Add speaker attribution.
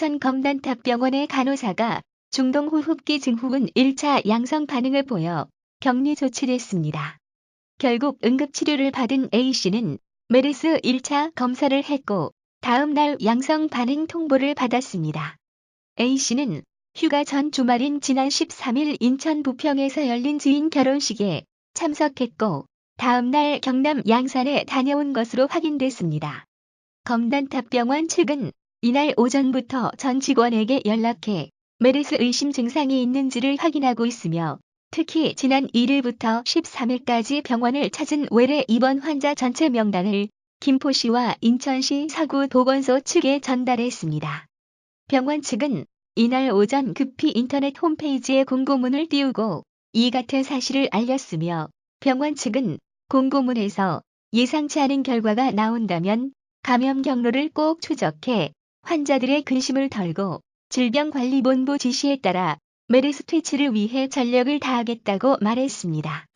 Speaker 1: 인천 검단탑병원의 간호사가 중동 호흡기 증후군 1차 양성 반응을 보여 격리 조치를 했습니다. 결국 응급치료를 받은 A씨는 메르스 1차 검사를 했고 다음 날 양성 반응 통보를 받았습니다. A씨는 휴가 전 주말인 지난 13일 인천 부평에서 열린 지인 결혼식에 참석했고 다음 날 경남 양산에 다녀온 것으로 확인됐습니다. 검단탑병원 측은 이날 오전부터 전 직원에게 연락해 메르스 의심 증상이 있는지를 확인하고 있으며 특히 지난 1일부터 13일까지 병원을 찾은 외래 입원 환자 전체 명단을 김포시와 인천시 서구 보건소 측에 전달했습니다. 병원 측은 이날 오전 급히 인터넷 홈페이지에 공고문을 띄우고 이 같은 사실을 알렸으며 병원 측은 공고문에서 예상치 않은 결과가 나온다면 감염 경로를 꼭 추적해 환자들의 근심을 덜고 질병관리본부 지시에 따라 메르스 퇴치를 위해 전력을 다하겠다고 말했습니다.